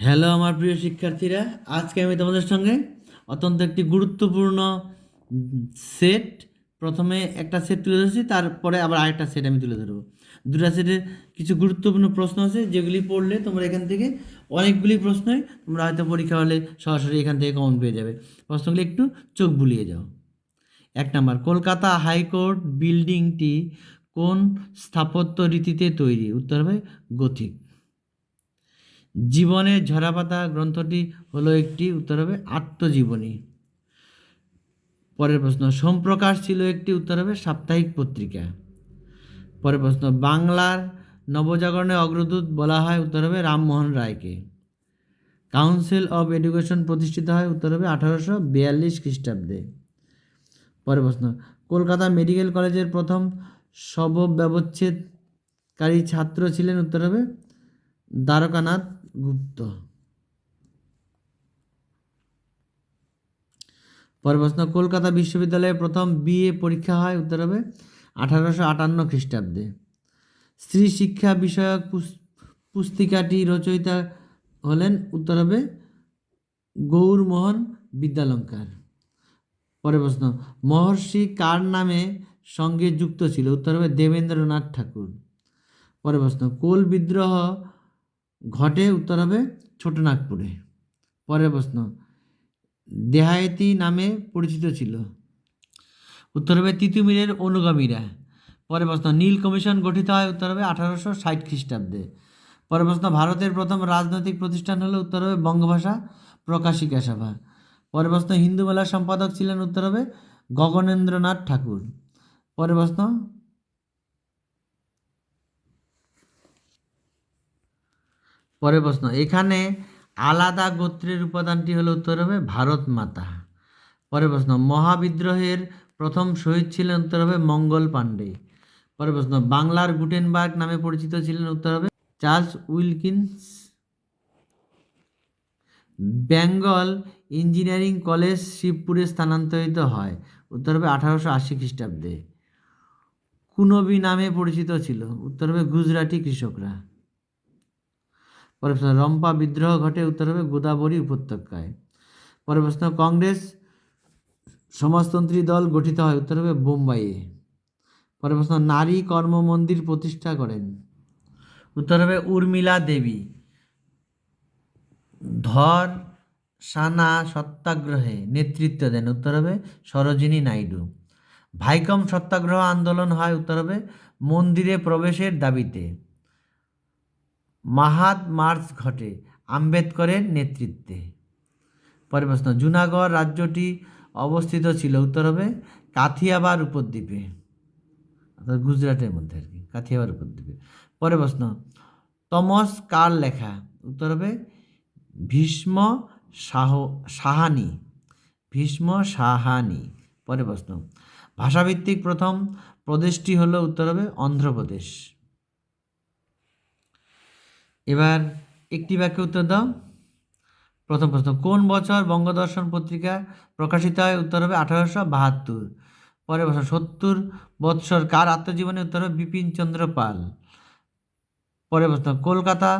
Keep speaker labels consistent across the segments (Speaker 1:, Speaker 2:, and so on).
Speaker 1: Hello আমার প্রিয় শিক্ষার্থীরা। আজকে আমি তোমাদের সঙ্গে অত্যন্ত একটি গুরুত্বপূর্ণ সেট প্রথমে একটা সেট তুলে ধরেছি, তারপরে আবার আরেকটা সেট আমি তুলে ধরবো। দুটা সেটের কিছু গুরুত্বপূর্ণ প্রশ্ন আছে, যেগুলি পড়লে তোমরা এখান থেকে অনেকগুলি প্রশ্নই তোমরা হয়তো পরীক্ষা হলে সরাসরি এখান থেকে কমন পেয়ে যাবে। প্রশ্নগুলি একটু চোখ বুলিয়ে যাও। এক নম্বর, কলকাতা হাইকোর্ট বিল্ডিংটি কোন স্থাপত্য রীতিতে তৈরি? উত্তর হবে গথিক। জীবনের ঝরাপাতা গ্রন্থটি হলো একটি, উত্তর হবে আত্মজীবনী। পরের প্রশ্ন, সোমপ্রকাশ ছিল একটি, উত্তর হবে সাপ্তাহিক পত্রিকা। পরের প্রশ্ন, বাংলার নবজাগরণের অগ্রদূত বলা হয়, উত্তর হবে রামমোহন রায়কে। কাউন্সিল অফ এডুকেশন প্রতিষ্ঠিত হয়, উত্তর হবে আঠারোশো বিয়াল্লিশ খ্রিস্টাব্দে। পরের প্রশ্ন, কলকাতা মেডিকেল কলেজের প্রথম শব ব্যবচ্ছেদকারী ছাত্র ছিলেন, উত্তর হবে দ্বারকানাথ গুপ্ত। পরের প্রশ্ন, কলকাতা বিশ্ববিদ্যালয়ে প্রথম বিএ পরীক্ষা হয়, উত্তর হবে আঠারোশো আটান্ন খ্রিস্টাব্দে। স্ত্রী শিক্ষা বিষয়ক পুস- পুস্তিকাটি রচয়িতা হলেন, উত্তর হবে গৌরমোহন বিদ্যালঙ্কার। পরের প্রশ্ন, মহর্ষি কার নামে সঙ্গে যুক্ত ছিল, উত্তর হবে দেবেন্দ্রনাথ ঠাকুর। পরের প্রশ্ন, কোল বিদ্রোহ ঘটে উত্তর হবে ছোটনাগপুরে। পরের প্রশ্ন, দেহায়তী নামে পরিচিত ছিল। উত্তর হবে তিতুমিরের অনুগামীরা। পরের প্রশ্ন, নীল কমিশন গঠিত হয় উত্তর হবে আঠারোশো ষাট খ্রিস্টাব্দে। পরের প্রশ্ন, ভারতের প্রথম রাজনৈতিক প্রতিষ্ঠান হলো উত্তর হবে বঙ্গভাষা প্রকাশিকা সভা। পরের প্রশ্ন, হিন্দু মেলার সম্পাদক ছিলেন উত্তর হবে গগনেন্দ্রনাথ ঠাকুর। পরের প্রশ্ন পরের প্রশ্ন, এখানে আলাদা গোত্রের উপাদানটি হলো উত্তর হবে ভারত মাতা। পরের প্রশ্ন, মহাবিদ্রোহের প্রথম শহীদ ছিলেন উত্তর হবে মঙ্গল পাণ্ডে। পরের প্রশ্ন, বাংলার গুটেনবার্গ নামে পরিচিত ছিলেন উত্তর হবে Charles Wilkins. Bengal engineering college শিবপুরে স্থানান্তরিত হয়, উত্তর হবে আঠারোশো আশি খ্রিস্টাব্দে। কুনবি নামে পরিচিত ছিল, উত্তর হবে গুজরাটি কৃষকরা। পরের প্রশ্ন, রম্পা বিদ্রোহ ঘটে উত্তর হবে গোদাবরী উপত্যকায়। পরের প্রশ্ন, কংগ্রেস সমাজতন্ত্রী দল গঠিত হয় উত্তর হবে বোম্বাইয়ে। পরের প্রশ্ন, নারী কর্ম মন্দির প্রতিষ্ঠা করেন উত্তর হবে উর্মিলা দেবী। ধর সানা সত্যাগ্রহে নেতৃত্ব দেন উত্তর হবে সরোজিনী নাইডু। ভাইকম সত্যাগ্রহ আন্দোলন হয় উত্তর হবে মন্দিরে প্রবেশের দাবিতে। মাহাদ মার্চ ঘটে আম্বেদকরের নেতৃত্বে। পরের প্রশ্ন, জুনাগড় রাজ্যটি অবস্থিত ছিল উত্তর হবে কাথিয়াবার উপদ্বীপে। অর্থাৎ গুজরাটের মধ্যে আর কি কাথিয়াবার উপদ্বীপে। পরের প্রশ্ন, তমস কার লেখা? উত্তর হবে ভীষ্ম সাহ সাহানি। ভীষ্ম সাহানি। পরের প্রশ্ন, ভাষাভিত্তিক প্রথম প্রদেশটি হলো উত্তর হবে অন্ধ্রপ্রদেশ। এবার একটি বাক্যে উত্তর দাও। প্রথম প্রশ্ন, কোন বছর বঙ্গদর্শন পত্রিকা প্রকাশিত হয়? উত্তর হবে আঠারোশো বাহাত্তর। পরের বছর সত্তর বৎসর কার আত্মজীবনী? উত্তর হবে বিপিন চন্দ্র পাল। পরের প্রশ্ন, কলকাতা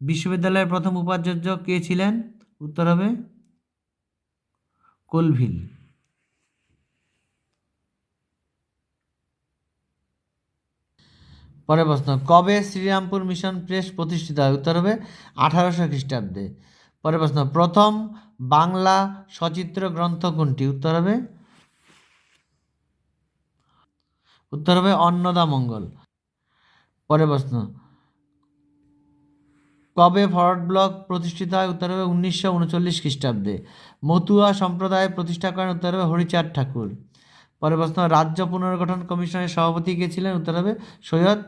Speaker 1: বিশ্ববিদ্যালয়ের প্রথম উপাচার্য কে ছিলেন? উত্তর হবে কোলভিল। পরের প্রশ্ন, কবে শ্রীরামপুর মিশন প্রেস প্রতিষ্ঠিত হয়? উত্তর হবে আঠারোশো খ্রিস্টাব্দে। পরের প্রশ্ন, প্রথম বাংলা সচিত্র গ্রন্থ কোনটি? উত্তর হবে উত্তর হবে অন্নদা মঙ্গল। পরের প্রশ্ন, কবে ফরওয়ার্ড ব্লক প্রতিষ্ঠিত হয়? উত্তর হবে উনিশশো উনচল্লিশ খ্রিস্টাব্দে। মতুয়া সম্প্রদায় প্রতিষ্ঠা করেন, উত্তর হবে হরিচাঁদ ঠাকুর। পরের প্রশ্ন, রাজ্য পুনর্গঠন কমিশনের সভাপতি কে ছিলেন? উত্তর হবে সৈয়দ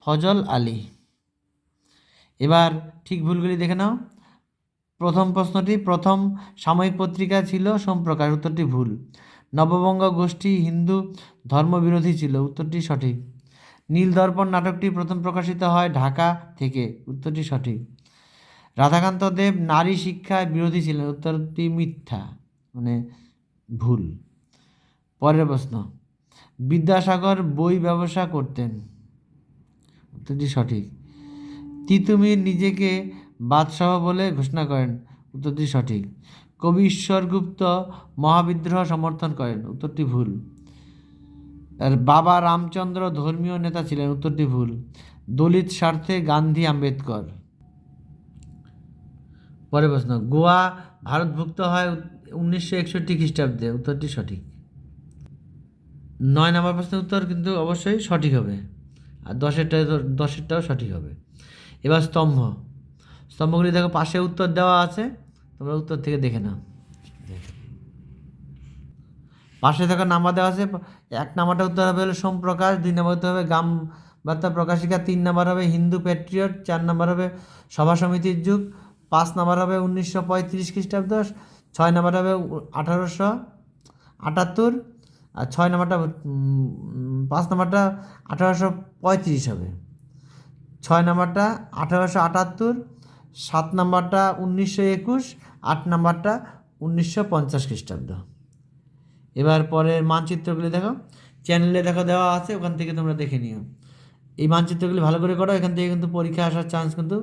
Speaker 1: ফজল আলী। এবার ঠিক ভুলগুলি দেখে নাও। প্রথম প্রশ্নটি, প্রথম সাময়িক পত্রিকা ছিল সোমপ্রকাশ, উত্তরটি ভুল। নববঙ্গ গোষ্ঠী হিন্দু ধর্মবিরোধী ছিল, উত্তরটি সঠিক। নীল দর্পণ নাটকটি প্রথম প্রকাশিত হয় ঢাকা থেকে, উত্তরটি সঠিক। রাধাকান্ত দেব নারী শিক্ষায় বিরোধী ছিলেন, উত্তরটি মিথ্যা মানে ভুল। পরের প্রশ্ন, বিদ্যাসাগর বই ব্যবসা করতেন। উত্তরটি সঠিক। তিতুমির নিজেকে বাদশাহ বলে ঘোষণা করেন, উত্তরটি সঠিক। কবি ঈশ্বরগুপ্ত মহাবিদ্রোহ সমর্থন করেন, উত্তরটি ভুল। আর বাবা রামচন্দ্র ধর্মীয় নেতা ছিলেন, উত্তরটি ভুল। দলিত স্বার্থে গান্ধী আম্বেদকর। পরে প্রশ্ন, গোয়া ভারতভুক্ত হয় উনিশশো একষট্টি খ্রিস্টাব্দে, উত্তরটি সঠিক। নয় নম্বর প্রশ্নের উত্তর কিন্তু অবশ্যই সঠিক হবে। আর দশেরটা দশেরটাও সঠিক হবে। এবার স্তম্ভ। স্তম্ভগুলি দেখো, পাশে উত্তর দেওয়া আছে, তোমরা উত্তর থেকে দেখে নাও। পাশে থাকা নাম্বার দেওয়া আছে, এক নাম্বারটা উত্তর হবে হলো সোমপ্রকাশ, দুই নাম্বার হবে গাম বার্তা প্রকাশিকা, তিন নাম্বার হবে হিন্দু প্যাট্রিয়ট, চার নাম্বার হবে সভা সমিতির যুগ, পাঁচ নাম্বার হবে উনিশশো পঁয়ত্রিশ খ্রিস্টাব্দ, ছয় নাম্বার হবে আঠারোশো আটাত্তর আর ছয় নাম্বারটা পাঁচ নাম্বারটা আঠারোশো পঁয়ত্রিশ হবে। ছয় নাম্বারটা আঠারোশো আটাত্তর, সাত নাম্বারটা উনিশশো একুশ, আট নাম্বারটা উনিশশো পঞ্চাশ খ্রিস্টাব্দ। এবার পরের মানচিত্রগুলি দেখো। চ্যানেলে দেখো দেওয়া আছে, ওখান থেকে তোমরা দেখে নিও। এই মানচিত্রগুলি ভালো করে করো, এখান থেকে কিন্তু পরীক্ষা আসার চান্স কিন্তু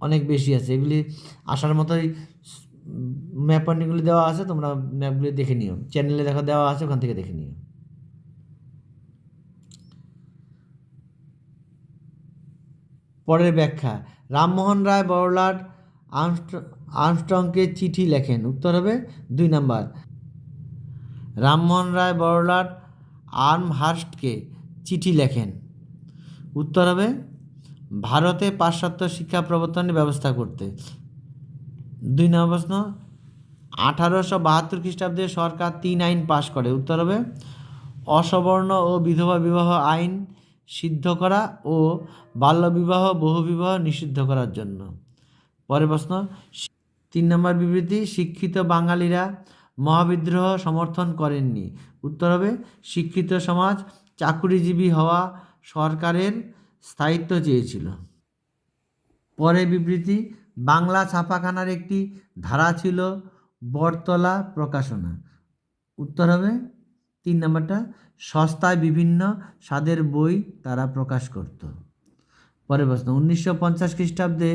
Speaker 1: অনেক বেশি আছে। এগুলি আসার মতোই ম্যাপ পয়েন্টগুলি দেওয়া আছে, তোমরা ম্যাপগুলি দেখে নিও। চ্যানেলে দেখা, দেওয়া আছে, ওখান থেকে দেখে নিও। পরের ব্যাখ্যা, রামমোহন রায় বড়লাট আর্মস্ট- আর্মস্ট্রংকে চিঠি লেখেন। উত্তর হবে দুই নাম্বার। রামমোহন রায় বড়লাট আর্মহার্স্টকে চিঠি লেখেন। উত্তর হবে, ভারতে পাশ্চাত্য শিক্ষা প্রবর্তনের ব্যবস্থা করতে। দুই নম্বর প্রশ্ন আঠারোশো বাহাত্তর খ্রিস্টাব্দে সরকার তিন আইন পাশ করে। উত্তর হবে, অসবর্ণ ও বিধবা বিবাহ আইন সিদ্ধ করা ও বাল্যবিবাহ বহুবিবাহ নিষিদ্ধ করার জন্য। পরের প্রশ্ন, তিন নম্বর বিবৃতি, শিক্ষিত বাঙালিরা মহাবিদ্রোহ সমর্থন করেননি। উত্তর হবে, শিক্ষিত সমাজ চাকুরিজীবী হওয়া সরকারের স্থায়িত্ব চেয়েছিল। পরে বিবৃতি, বাংলা ছাপাখানার একটি ধারা ছিল বটতলা প্রকাশনা। উত্তর হবে, তিন নম্বরটা, সস্তায় বিভিন্ন স্বাদের বই তারা প্রকাশ করত। পরের প্রশ্ন, উনিশশো পঞ্চাশ খ্রিস্টাব্দে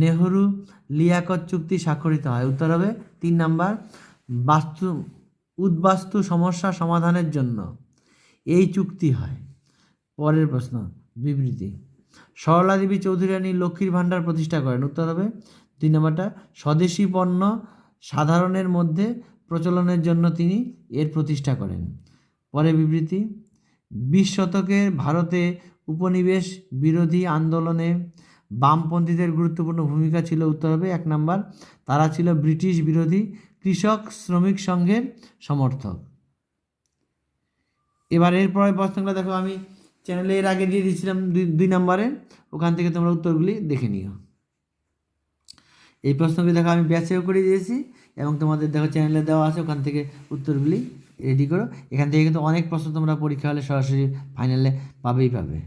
Speaker 1: নেহরু লিয়াকত চুক্তি স্বাক্ষরিত হয়। উত্তর হবে, তিন নাম্বার, বাস্তু, উদ্বাস্তু সমস্যা সমাধানের জন্য এই চুক্তি হয়। পরের প্রশ্ন, বিবৃতি, সরলা দেবী চৌধুরী রানী লক্ষ্মীর ভাণ্ডার প্রতিষ্ঠা করেন। উত্তর হবে দুই নম্বরটা, স্বদেশি পণ্য সাধারণের মধ্যে প্রচলনের জন্য তিনি এর প্রতিষ্ঠা করেন। পরে বিবৃতি, বিশ শতকের ভারতে উপনিবেশ বিরোধী আন্দোলনে বামপন্থীদের গুরুত্বপূর্ণ ভূমিকা ছিল উত্তর হবে এক নম্বর, তারা ছিল ব্রিটিশ বিরোধী কৃষক শ্রমিক সংঘের সমর্থক। এবার এরপরে প্রশ্নগুলো দেখো, আমি চ্যানেলে এর আগে দিয়ে দিয়েছিলাম দুই দুই নম্বরে, ওখান থেকে তোমরা উত্তরগুলি দেখে নিও। এই প্রশ্নগুলি দেখো আমি ব্যাচেও করে দিয়েছি এবং তোমাদের দেখো চ্যানেলে দেওয়া আছে, ওখান থেকে উত্তরগুলি রেডি করো। এখান থেকে কিন্তু অনেক প্রশ্ন তোমরা পরীক্ষা হলে সরাসরি ফাইনালে পাবেই পাবে।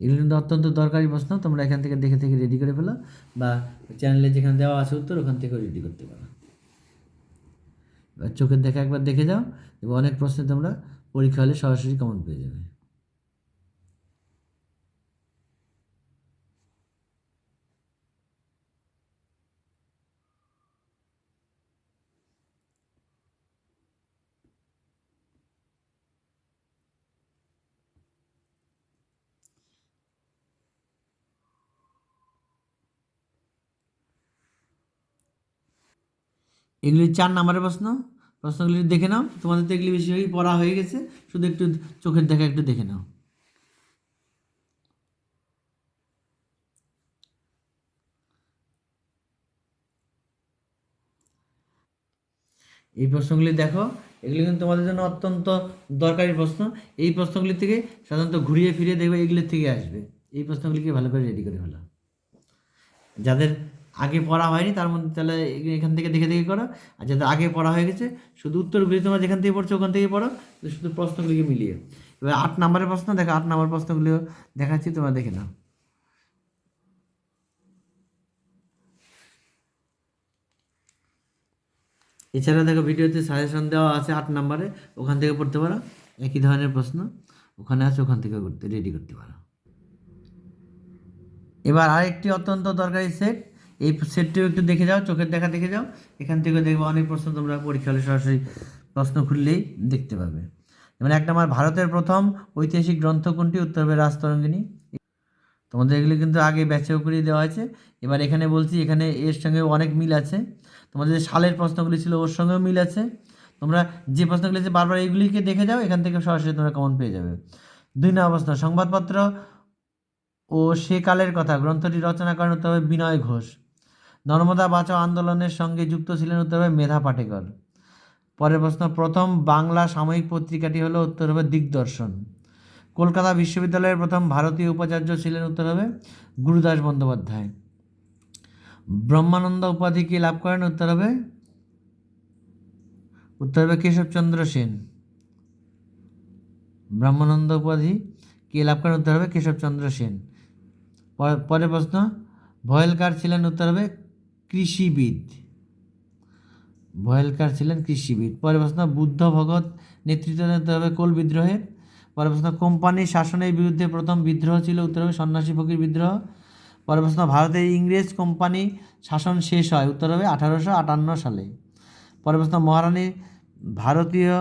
Speaker 1: এগুলো কিন্তু অত্যন্ত দরকারি প্রশ্ন, তোমরা এখান থেকে দেখে থেকে রেডি করে ফেলো বা চ্যানেলে যেখানে দেওয়া আছে উত্তর, ওখান থেকে রেডি করতে পারো। এবার চোখের দেখা একবার দেখে যাও এবং অনেক প্রশ্নে তোমরা পরীক্ষা হলে সরাসরি কমন পেয়ে যাবে। এগুলি চার নাম্বারের প্রশ্ন। প্রশ্নগুলি দেখে নাও। তোমাদের তো এগুলি বেশিরভাগই পড়া হয়ে গেছে। শুধু একটু চোখের দেখা একটু দেখে নাও। এই প্রশ্নগুলি দেখো। এগুলি কিন্তু তোমাদের জন্য অত্যন্ত দরকারি প্রশ্ন। এই প্রশ্নগুলি থেকে সাধারণত ঘুরিয়ে ফিরিয়ে দেখবে এগুলির থেকে আসবে। এই প্রশ্নগুলিকে ভালো করে রেডি করে ফেলো। যাদের আগে পড়া হয়নি, তার মধ্যে তাহলে এখান থেকে দেখে দেখে করো। আর যাদের আগে পড়া হয়ে গেছে, শুধু উত্তর উত্তরগুলি তোমরা যেখান থেকে পড়ছো ওখান থেকে পড়ো শুধু প্রশ্নগুলিকে মিলিয়ে। এবার আট নাম্বারের প্রশ্ন, দেখো আট নাম্বার প্রশ্নগুলিও দেখাচ্ছি, তোমরা দেখে নাও। এছাড়া দেখো ভিডিওতে সাজেশন দেওয়া আছে আট নাম্বারে, ওখান থেকে পড়তে পারো, একই ধরনের প্রশ্ন। ওখানে আছে, ওখান থেকে করতে রেডি করতে পারো। এবার আরেকটি অত্যন্ত দরকারি সেট এই সেটটিও একটু দেখে যাও, চোখের দেখা দেখে যাও। এখান থেকে দেখব অনেক প্রশ্ন তোমরা পরীক্ষা হলে সরাসরি প্রশ্ন খুললেই দেখতে পাবে। যেমন এক নম্বর, ভারতের প্রথম ঐতিহাসিক গ্রন্থ কোনটি? উত্তর হবে রাজতরঙ্গিনী। তোমাদের এগুলো কিন্তু আগে ব্যাচেও করিয়ে দেওয়া হয়েছে। এবার এখানে বলছি, এখানে এর সঙ্গে অনেক মিল আছে। তোমাদের যে সালের প্রশ্নগুলি ছিল, ওর সঙ্গেও মিল আছে। তোমরা যে প্রশ্নগুলি আছে, বারবার এইগুলিকে দেখে যাও, এখান থেকে সরাসরি তোমরা কমন পেয়ে যাবে। দুই নম্বর প্রশ্ন, সংবাদপত্র ও সে কালের কথা, গ্রন্থটি রচনা করেন তবে বিনয় ঘোষ। নর্মদা বাঁচাও আন্দোলনের সঙ্গে যুক্ত ছিলেন উত্তর হবে মেধা পাটেকর। পরের প্রশ্ন, প্রথম বাংলা সাময়িক পত্রিকাটি হলো উত্তর হবে দিগদর্শন। কলকাতা বিশ্ববিদ্যালয়ের প্রথম ভারতীয় উপাচার্য ছিলেন উত্তর হবে গুরুদাস বন্দ্যোপাধ্যায়। ব্রহ্মানন্দ উপাধি কে লাভ করেন উত্তর হবে উত্তর হবে কেশবচন্দ্র সেন। ব্রহ্মানন্দ উপাধি কে লাভ করেন উত্তর হবে কেশবচন্দ্র সেন? পরে- পরের প্রশ্ন, ভয়েলকার ছিলেন উত্তর হবে কৃষিবিদ। ভয়েলকার ছিলেন কৃষিবিদ। পরের প্রশ্ন, বুদ্ধ ভগত নেতৃত্ব দিতে হবে কোল বিদ্রোহের পরের প্রশ্ন কোম্পানির শাসনের বিরুদ্ধে প্রথম বিদ্রোহ ছিল উত্তর হবে সন্ন্যাসী ফকির বিদ্রোহ। পরের প্রশ্ন, ভারতের ইংরেজ কোম্পানি শাসন শেষ হয় উত্তর হবে আঠারোশো আটান্ন সালে। পরের প্রশ্ন, মহারানী ভারতীয়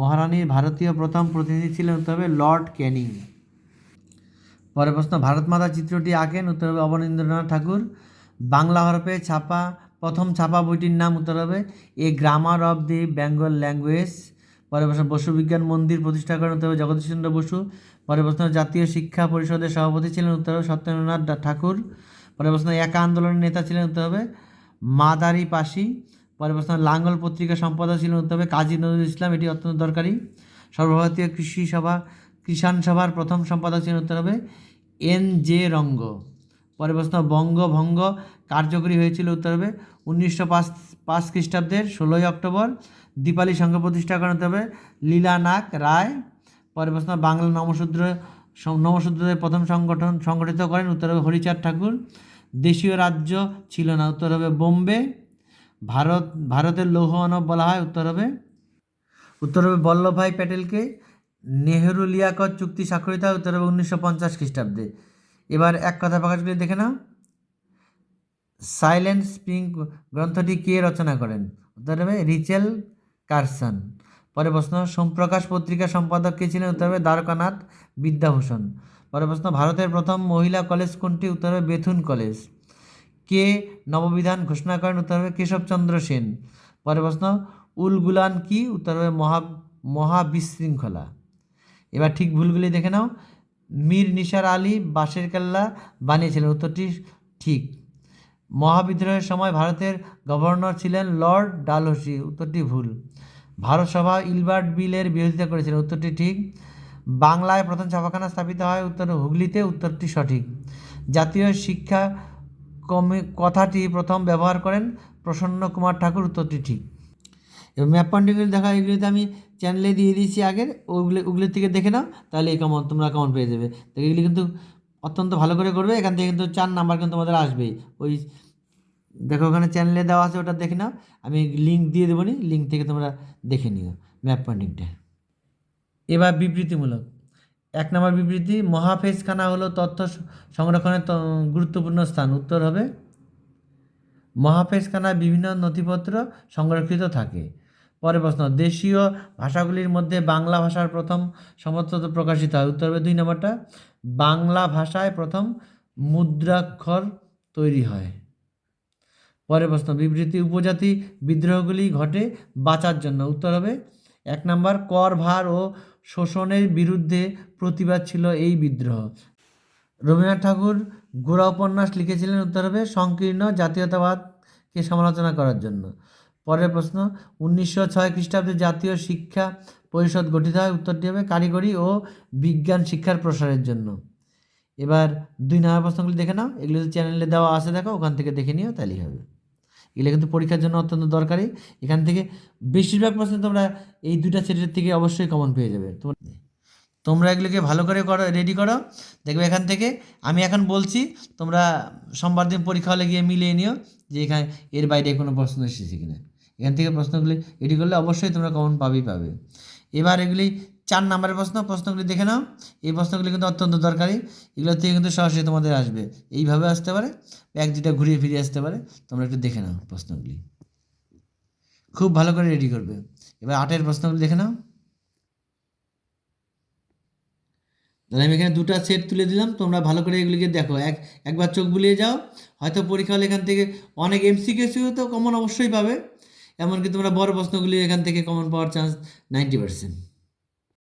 Speaker 1: মহারানীর ভারতীয় প্রথম প্রতিনিধি ছিলেন উত্তর হবে লর্ড ক্যানিং পরের প্রশ্ন, ভারত মাতা চিত্রটি আঁকেন উত্তর হবে অবনীন্দ্রনাথ ঠাকুর। বাংলা হরফে ছাপা, প্রথম ছাপা বইটির নাম উত্তর হবে a grammar of the Bengal language পরের প্রশ্ন, বসু বিজ্ঞান মন্দির প্রতিষ্ঠা করেন উত্তর হবে জগদীশচন্দ্র বসু। পরের প্রশ্ন, জাতীয় শিক্ষা পরিষদের সভাপতি ছিলেন উত্তর হবে সত্যেন্দ্রনাথ ঠাকুর। পরের প্রশ্ন, একা আন্দোলনের নেতা ছিলেন উত্তর হবে মাদারি পাশি। পরের প্রশ্ন, লাঙ্গল পত্রিকা সম্পাদক ছিলেন উত্তর হবে কাজী নজরুল ইসলাম, এটি অত্যন্ত দরকারি। সর্বভারতীয় কৃষি সভা, কিষাণ সভার প্রথম সম্পাদক ছিলেন উত্তর হবে এন জে রঙ্গ। পরের প্রশ্ন, বঙ্গভঙ্গ কার্যকরী হয়েছিল উত্তর হবে। উনিশশো পাঁচ পাঁচ খ্রিস্টাব্দের ষোলোই অক্টোবর দীপালি সংঘ প্রতিষ্ঠা উত্তর হবে লীলানাক রায়। পরে প্রশ্ন, বাংলা নমশূদ্র সং- নমশূদ্রদের প্রথম সংগঠন সংগঠিত করেন উত্তর হবে হরিচাঁদ ঠাকুর। দেশীয় রাজ্য ছিল না, উত্তর হবে বোম্বে। ভারত, ভারতের লৌহ মানব বলা হয়, উত্তর হবে উত্তর হবে বল্লভভাই প্যাটেলকে নেহেরু লিয়াকত চুক্তি স্বাক্ষরিত হয়, উত্তর হবে উনিশশো পঞ্চাশ খ্রিস্টাব্দে। এবার এক কথা প্রকাশগুলি দেখে নাও। সাইলেন্ট স্প্রিং গ্রন্থটি কে রচনা করেন? উত্তর হবে রিচেল কারসন। পরে প্রশ্ন, সোমপ্রকাশ পত্রিকা সম্পাদক কে ছিলেন? উত্তর হবে দ্বারকানাথ বিদ্যাভূষণ। পরে প্রশ্ন, ভারতের প্রথম মহিলা কলেজ কোনটি? উত্তর হবে বেথুন কলেজ। কে নববিধান ঘোষণা করেন? উত্তর হবে কেশবচন্দ্র সেন। পরে প্রশ্ন, উলগুলান কি? উত্তর হবে মহা, মহাবিশৃঙ্খলা। এবার ঠিক ভুলগুলি দেখে নাও। মীর নিসার আলী বাঁশের কেল্লা বানিয়েছিলেন। উত্তরটি ঠিক। মহাবিদ্রোহের সময় ভারতের গভর্নর ছিলেন লর্ড ডালহসি। উত্তরটি ভুল। ভারত সভা ইলবার্ট বিলের বিরোধিতা করেছিলেন। উত্তরটি ঠিক। বাংলায় প্রথম ছাপাখানা স্থাপিত হয় উত্তর হুগলিতে। উত্তরটি সঠিক। জাতীয় শিক্ষা কমে কথাটি প্রথম ব্যবহার করেন প্রসন্ন কুমার ঠাকুর। উত্তরটি ঠিক। এবং ম্যাপ পয়েন্টিংগুলি দেখা এগুলিতে আমি চ্যানেলে দিয়ে দিয়েছি আগের, ওগুলো ওগুলির থেকে দেখে নাও, তাহলে এই কেমন তোমরা কেমন পেয়ে যাবে। তো এগুলি কিন্তু অত্যন্ত ভালো করে করবে, এখান থেকে কিন্তু চার নাম্বার কিন্তু তোমাদের আসবেই। ওই, দেখো ওখানে চ্যানেলে দেওয়া আছে, ওটা দেখে নাও। আমি লিঙ্ক দিয়ে দেবো নি লিঙ্ক থেকে তোমরা দেখে নিও ম্যাপ পয়েন্টিংটা এবার বিবৃতিমূলক। এক নম্বর বিবৃতি মহাফেজখানা হলো তথ্য সংরক্ষণের গুরুত্বপূর্ণ স্থান। উত্তর হবে মহাফেজখানায় বিভিন্ন নথিপত্র সংরক্ষিত থাকে। পরের প্রশ্ন, দেশীয় ভাষাগুলির মধ্যে বাংলা ভাষার প্রথম সমর্থত প্রকাশিত হয়। উত্তর হবে দুই নম্বরটা, বাংলা ভাষায় প্রথম মুদ্রাক্ষর তৈরি হয়। পরের প্রশ্ন, বিবৃতি, উপজাতি বিদ্রোহগুলি ঘটে বাঁচার জন্য। উত্তর হবে এক নম্বর, কর ভার ও শোষণের বিরুদ্ধে প্রতিবাদ ছিল এই বিদ্রোহ। রবীন্দ্রনাথ ঠাকুর গোড়া উপন্যাস লিখেছিলেন। উত্তর হবে সংকীর্ণ জাতীয়তাবাদকে সমালোচনা করার জন্য। পরের প্রশ্ন, উনিশশো ছয় খ্রিস্টাব্দে জাতীয় শিক্ষা পরিষদ গঠিত হয়। উত্তরটি হবে কারিগরি ও বিজ্ঞান শিক্ষার প্রসারের জন্য। এবার দুই নম্বর প্রশ্নগুলি দেখে নাও। এগুলো চ্যানেলে দেওয়া আছে, দেখো, ওখান থেকে দেখে নিও, তাহলেই হবে। এগুলো কিন্তু পরীক্ষার জন্য অত্যন্ত দরকারি। এখান থেকে বেশিরভাগ প্রশ্ন তোমরা এই দুটা সেটের থেকে অবশ্যই কমন পেয়ে যাবে। তোমরা তোমরা এগুলোকে ভালো করে করো রেডি করো। দেখবে এখান থেকে আমি এখন বলছি, তোমরা সোমবার দিন পরীক্ষা হলে গিয়ে মিলিয়ে নিও যে এখানে এর বাইরে কোনো প্রশ্ন এসেছে কিনা। এখান থেকে প্রশ্নগুলি রেডি করলে অবশ্যই তোমরা কমন পাবেই পাবে। এবার এগুলি চার নম্বরের প্রশ্ন, প্রশ্নগুলি দেখে নাও। এই প্রশ্নগুলি কিন্তু অত্যন্ত দরকারি। এগুলো থেকে কিন্তু সরাসরি তোমাদের আসবে। এইভাবে আসতে পারে, এক দুটা ঘুরিয়ে ফিরিয়ে আসতে পারে। তোমরা একটু দেখে নাও প্রশ্নগুলি। খুব ভালো করে রেডি করবে। এবার আটের প্রশ্নগুলি দেখে নাও। তাহলে আমি এখানে দুটো সেট তুলে দিলাম। তোমরা ভালো করে এগুলিকে দেখো। এক, একবার চোখ বুলিয়ে যাও। হয়তো পরীক্ষা হলে এখান থেকে অনেক এমসি এমসিকিউ তো কমন অবশ্যই পাবে। এমনকি তোমরা বড় প্রশ্নগুলি এখান থেকে কমন পাওয়ার চান্স নাইনটি পার্সেন্ট